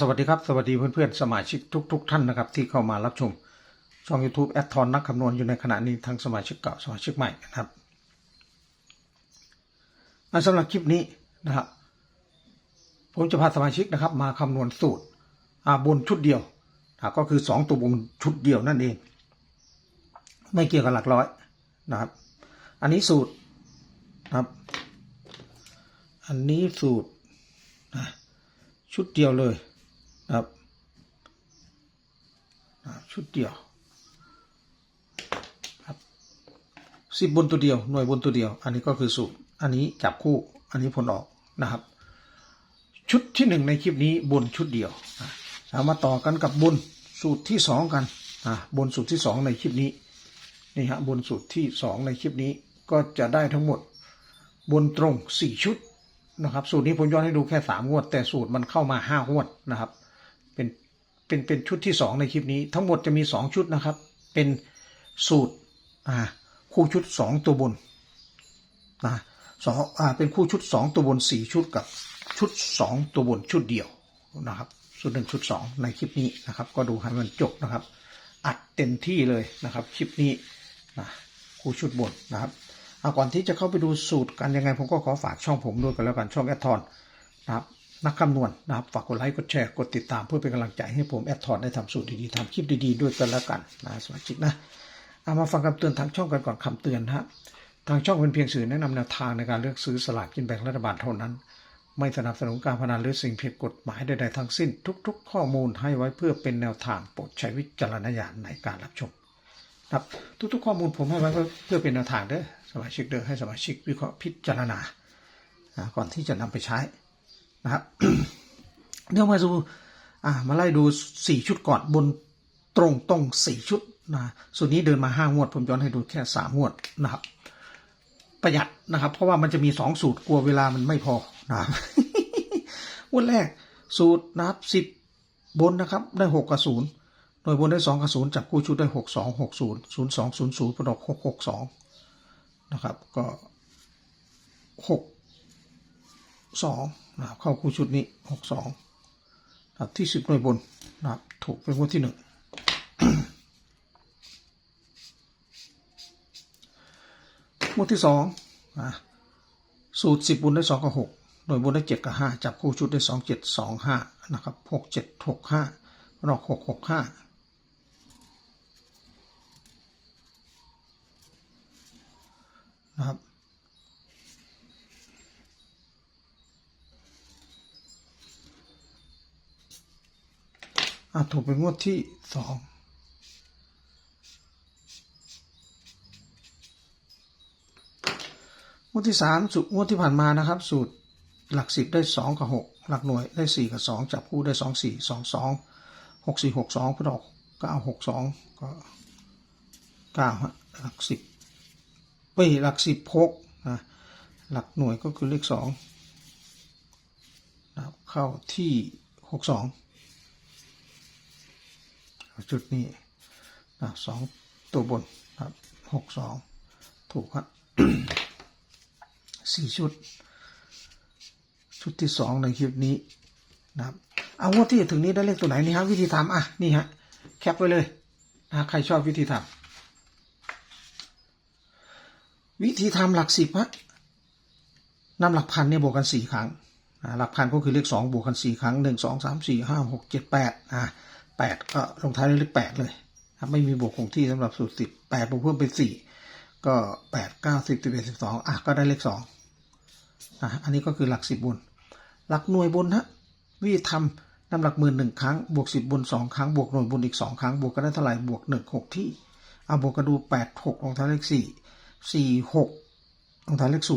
สวัสดีครับ สวัสดีเพื่อนๆ สมาชิกทุกๆท่านนะครับ ที่เข้ามารับชม ช่อง YouTube แอดทอนนักคำนวณอยู่ในขณะนี้ทั้งสมาชิกเก่าสมาชิกใหม่นะครับอ่าสำหรับคลิปนี้นะครับผมจะพาสมาชิกนะครับ มาคำนวณสูตรอาบนชุดเดียวก็คือ 2 ตัวบนชุดเดียวนั่นเอง ไม่เกี่ยวกับหลักร้อยนะครับ อันนี้สูตรนะครับ อันนี้สูตรนะชุดเดียวเลย นะครับชุดเดียวครับสิบบนตัวเดียว หน่วยบนตัวเดียว อันนี้ก็คือสูตรอันนี้จับคู่อันนี้ผลออกนะครับ ชุดที่หนึ่งในคลิปนี้บนชุดเดียวเอามาต่อกันกับบนสูตรที่สองกันอะบนสูตรที่สองในคลิปนี้นี่ฮะบนสูตรที่สองในคลิปนี้ก็จะได้ทั้งหมดบนตรงสี่ชุดนะครับ สูตรนี้ผมย้อนให้ดูแค่สามงวด แต่สูตรมันเข้ามาห้างวดนะครับ เป็นเป็นเป็นชุดที่สองในคลิปนี้ ทั้งหมดจะมีสองชุดนะครับ เป็นสูตรอ่าคู่ชุดสองตัวบนนะสองอ่าเป็นคู่ชุดสองตัวบนสี่ชุดกับชุดสองตัวบนชุดเดียวนะครับชุดหนึ่งชุดสองในคลิปนี้นะครับ ก็ดูให้มันจบนะครับ อัดเต็มที่เลยนะครับคลิปนี้นะคู่ชุดบนนะครับเอาก่อนที่จะเข้าไปดูสูตรกันยังไงผมก็ขอฝากช่องผมด้วยกันแล้วกันช่องแอดทอนนะครับ นักคำนวณนะครับ ฝากกดไลค์กดแชร์กดติดตามเพื่อเป็นกำลังใจให้ผมแอดทอนได้ทำสูตรดีๆทำคลิปดีๆด้วยกันแล้วกันนะสมาชิกนะเอามาฟังคำเตือนทางช่องกันก่อนคำเตือนฮะทางช่องเป็นเพียงสื่อแนะนำแนวทางในการเลือกซื้อสลากกินแบ่งรัฐบาลเท่านั้น ไม่สนับสนุนการพนันหรือสิ่งผิดกฎหมายใดๆทั้งสิ้น ทุก ๆ ข้อมูลให้ไว้เพื่อเป็นแนวทางโปรดใช้วิจารณญาณในการรับชมครับทุกๆ ข้อมูลผมให้ไว้เพื่อเป็นแนวทางเด้อสมาชิกเด้อให้สมาชิกวิเคราะห์พิจารณาอ่าก่อนที่จะนำไปใช้ นะครับเดี๋ยวมาดูอ่ามาไล่ดูสี่ชุดก่อนบนตรงตรงสี่ชุดนะส่วนนี้เดินมาห้างวด ผมย้อนให้ดูแค่สามงวดนะครับ ประหยัดนะครับ เพราะว่ามันจะมีสองสูตรกลัวเวลามันไม่พอนะครับงวันแรกสูตรนะครับสิบบนนะครับได้หกกับศูนย์โดยบนได้สองกับศูนย์จับคู่ชุดได้หกสองหกศูนย์ศูนย์สองศูนย์ศูนย์ประดอกหกหกสองนะครับ ก็หก สองนะครับเข้าคู่ชุดนี้หกสองนะที่สิบหน่วยบนนะครับถูกเป็นงวดที่หนึ่งงวดที่สองนะสูตรสิบบนได้สองกับหกหน่วยบนได้เจ็ดกับห้าจับคู่ชุดได้สองเจ็ดสองห้านะครับหกเจ็ดหกห้ารอกหกหกห้าครับ อะถูกเป็นงวดที่สองงวดที่สามสูตรงวดที่ผ่านมานะครับ สูตรหลักสิบได้สองกับหกหลักหน่วยได้สี่กับสองจับคู่ได้สองสี่สองสองหกสี่หกสองพอดอกเก้าหกสองก็เก้าฮะหลักสิบไปหลักสิบหกนะหลักหน่วยก็คือเลขสองนะเข้าที่หกสอง จุดนี้นะสองตัวบนครับหกสองถูกครับสี่ชุด ชุดที่สองในคลิปนี้นะครับเอางวดที่ถึงนี้ได้เลขตัวไหนนี่ครับวิธีทำอะนี่ฮะแคปไว้เลยนะใครชอบวิธีทำวิธีทำหลักสิบฮะนำหลักพันเนี่ยบวกกันสี่ครั้งหลักพันก็คือเลขสองบวกกันสี่ครั้งหนึ่งสองสามสี่ห้าหกเจ็ดแปดอะ 8 ก็ลงท้ายด้วยเลข8เลยไม่มีบวกคงที่สำหรับสูตร 10 8บวกเพิ่มเป็น 4 ก็ 8 9 10 11 12 อะ ก็ได้เลข2อะอันนี้ก็คือหลัก 10 บน หลักหน่วยบนฮะวิธีทำนำหลักหมื่นหนึ่งครั้ง บวก 10 บน 2 ครั้ง บวกหน่วยบนอีก 2 ครั้ง บวกกันได้เท่าไหร่บวก 1 6 ที่เอาบวกกันดู 8 6 ลงท้ายเลข 4 4 6 ลงท้ายเลข 0 0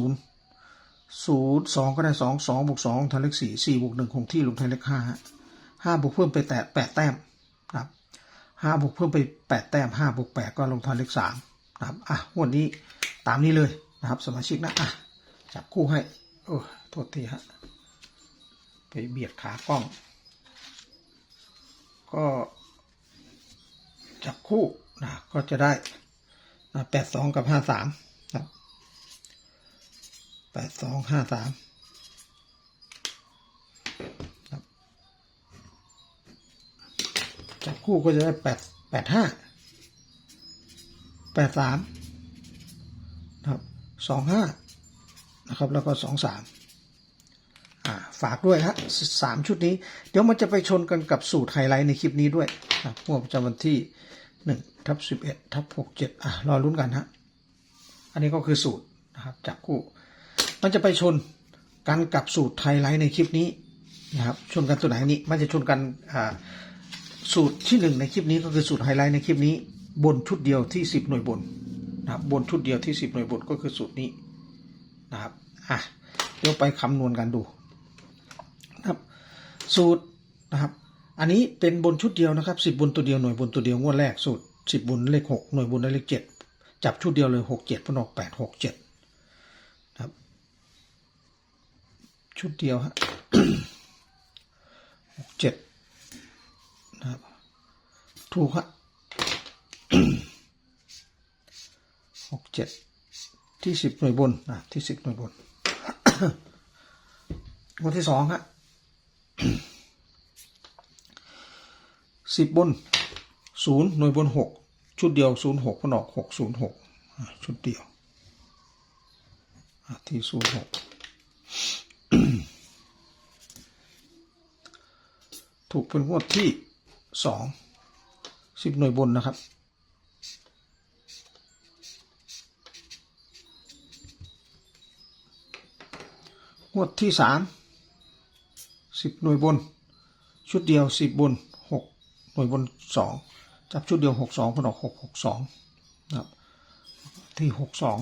2 ก็ได้ 2 2บวก2ลงท้ายเลข 4 4บวก1คงที่ลงท้ายเลข5 5บวกเพิ่มไปแตะ8แต้ม ห้าบวกเพิ่มไปแปดแต้มห้าบวกแปดก็ลงท้ายเลขสามนะครับอะงวันนี้ตามนี้เลยนะครับ สมาชิกนะอะจับคู่ให้โอ้โทษทีฮะไปเบียดขากล้อง ก็จับคู่นะก็จะได้แปดสองกับห้าสามครับแปดสองห้าสามครับ จับคู่ก็จะได้แปดแปดห้าแปดสามนะครับสองห้านะครับแล้วก็สองสามอ่าฝากด้วยฮะสามชุดนี้ เดี๋ยวมันจะไปชนกันกับสูตรไฮไลท์ในคลิปนี้ด้วยนะครับงวดประจำวันที่หนึ่งทับสิบเอ็ดทับหกเจ็ดอะรอลุ้นกันฮะอันนี้ก็คือสูตรนะครับจับคู่ มันจะไปชนกันกับสูตรไฮไลท์ในคลิปนี้นะครับชนกันตัวไหนนี้มันจะชนกันอ่า สูตรที่หนึ่งในคลิปนี้ก็คือสูตรไฮไลท์ในคลิปนี้ บนชุดเดียวที่สิบหน่วยบนนะครับบนชุดเดียวที่สิบหน่วยบนก็คือสูตรนี้นะครับอะเดี๋ยวไปคำนวณกันดูนะครับสูตรนะครับอันนี้เป็นบนชุดเดียวนะครับสิบบนตัวเดียวหน่วยบนตัวเดียวงวดแรกสูตรสิบบนเลขหกหน่วยบนได้เลขเจ็ดจับชุดเดียวเลยหกเจ็ดพนออกแปดหกเจ็ดนะครับ ชุดเดียวฮะหกเจ็ด ถูกฮะหกเจ็ดที่สิบหน่วยบนนะที่สิบหน่วยบนงวดที่สองฮะสิบบนศูนย์หน่วยบนหกชุดเดียวศูนย์หกพนออกหกศูนย์หกชุดเดียวที่ศูนย์หกถูกเป็นงวดที่สอง สิบหน่วยบนนะครับ งวดที่สามสิบหน่วยบน ชุดเดียวสิบบนหกหน่วยบนสองจับชุดเดียวหกสองพนออกหกหกสองนะครับที่หกสอง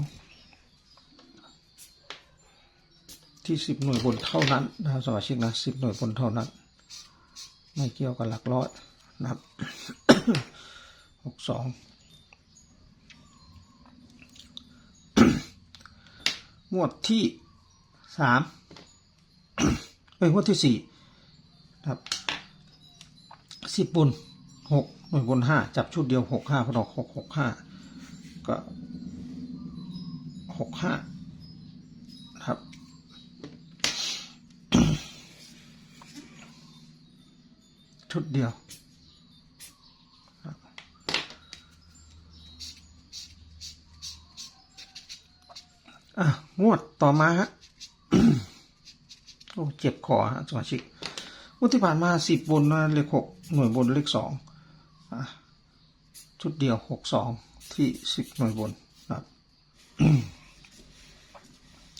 ที่สิบหน่วยบนเท่านั้นนะครับสมาชิกนะสิบหน่วยบนเท่านั้น ไม่เกี่ยวกับหลักร้อยนะครับ หกสองงวดที่สามเอ้ยงวดที่สี่ครับสิบบนหกหน่วยบนห้าจับชุดเดียวหกห้าพอดอกหกหกห้าก็หกห้าครับชุดเดียว งวดต่อมาฮะโอ้เจ็บคอฮะสมาชิกงวดที่ผ่านมาสิบบนนะเลขหกหน่วยบนเลขสองชุดเดียวหกสองที่สิบหน่วยบนครับ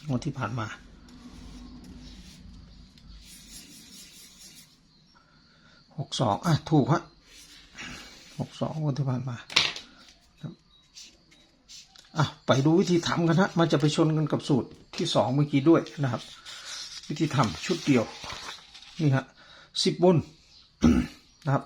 งวดที่ผ่านมาหกสองอะ ถูกฮะหกสองวันที่ผ่านมา อะไปดูวิธีทำกันฮะมันจะไปชนกันกับสูตรที่สองเมื่อกี้ด้วยนะครับ วิธีทำชุดเดียวนี่ฮะสิบบนนะครับ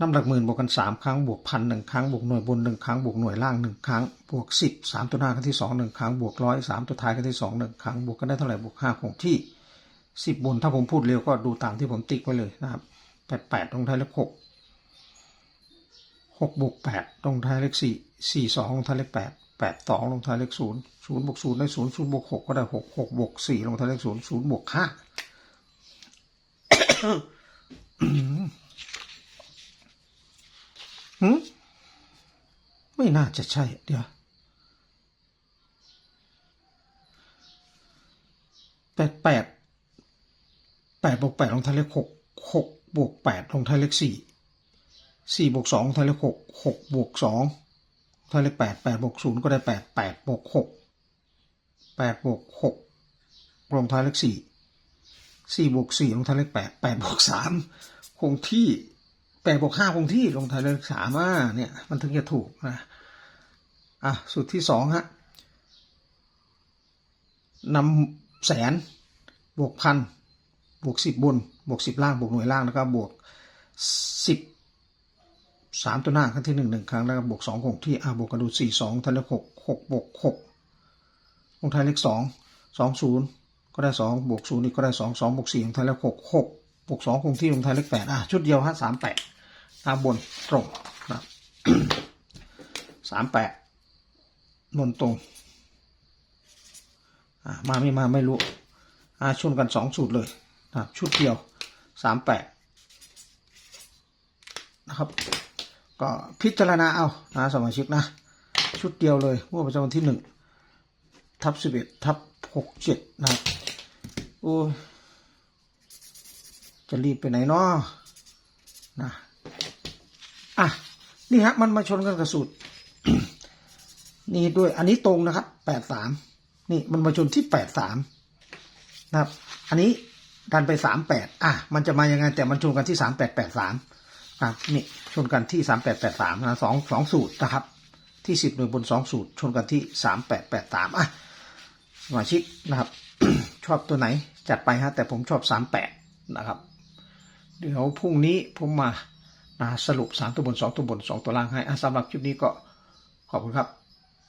น้ำหลักหมื่นบวกกันสามครั้งบวกพันหนึ่งครั้งบวกหน่วยบนหนึ่งครั้งบวกหน่วยล่างหนึ่งครั้งบวกสิบสามตัวหน้าครั้งที่สองหนึ่งครั้งบวกร้อยสามตัวท้ายครั้งที่สองหนึ่งครั้งบวกกันได้เท่าไหร่บวกห้าคงที่สิบบนถ้าผมพูดเร็วก็ดูตามที่ผมติ๊กไว้เลยนะครับแปดแปดตรงท้ายเลขหก หกบวกแปดตรงท้ายเลขสี่สี่สองลงท้ายเลขแปดแปดสองลงท้ายเลขศูนย์ศูนย์บวกศูนย์ได้ศูนย์ศูนย์บวกหกก็ได้หกหกบวกสี่ลงท้ายเลขศูนย์ศูนย์บวกห้าหืมไม่น่าจะใช่ เดี๋ยวแปดแปดแปดบวกแปดลงท้ายเลขหกหกบวกแปดลงท้ายเลขสี่ สี่บวกสองลงท้ายเลขหกหกบวกสองเท้ายเลขแปดแปดบวกศูนย์ก็ได้แปดแปดบวกหกแปดบวกหกลงท้ายเลขสี่สี่บวกสี่ลงท้ายเลขแปดแปดบวกสามคงที่แปดบวกห้าคงที่ลงท้ายเลขสามอะเนี่ยมันถึงจะถูกนะอะสูตรที่สองฮะนำแสนบวกพันบวกสิบบนบวกสิบล่างบวกหน่วยล่างแล้วก็บวกสิบ สามตัวหน้าครั้งที่หนึ่งหนึ่งครั้งแล้วก็บวกสองคงที่อะบวกกระดูสี่สองท้ายเลขหกหกบวกหกลงท้ายเลขสองสองศูนย์ก็ได้สองบวกศูนย์อีกก็ได้สองสองบวกสี่ลงท้ายเลขหกหกบวกสองคงที่ลงท้ายเลขแปดอะชุดเดียวฮะสามแปดตามบนตรงนะสามแปดบนตรงอ่ามาไม่มาไม่รู้อ่าชนกันสองสูตรเลยนะชุดเดียวสามแปดนะครับ ก็พิจารณาเอานะสมาชิกนะ ชุดเดียวเลยเมื่อประจำวันที่หนึ่งทับสิบเอ็ดทับหกเจ็ดนะโอ้จะรีบไปไหนเนาะนะอะนี่ฮะมันมาชนกันกับสูตร นี่ด้วยอันนี้ตรงนะครับแปดสามนี่มันมาชนที่แปดสามนะครับ อันนี้ดันไปสามแปดอะ มันจะมายังไงแต่มันชนกันที่สามแปดแปดสาม อะนี่ชนกันที่สามแปดแปดสามนะสองสองสูตรนะครับ ที่สิบหน่วยบนสองสูตร ชนกันที่สามแปดแปดสามอะสมาชิกนะครับ ชอบตัวไหนจัดไปฮะแต่ผมชอบสามแปดนะครับ เดี๋ยวพรุ่งนี้ผมมานะสรุปสามตัวบนสองตัวบนสองตัวล่างให้อะสำหรับคลิปนี้ก็ขอบคุณครับ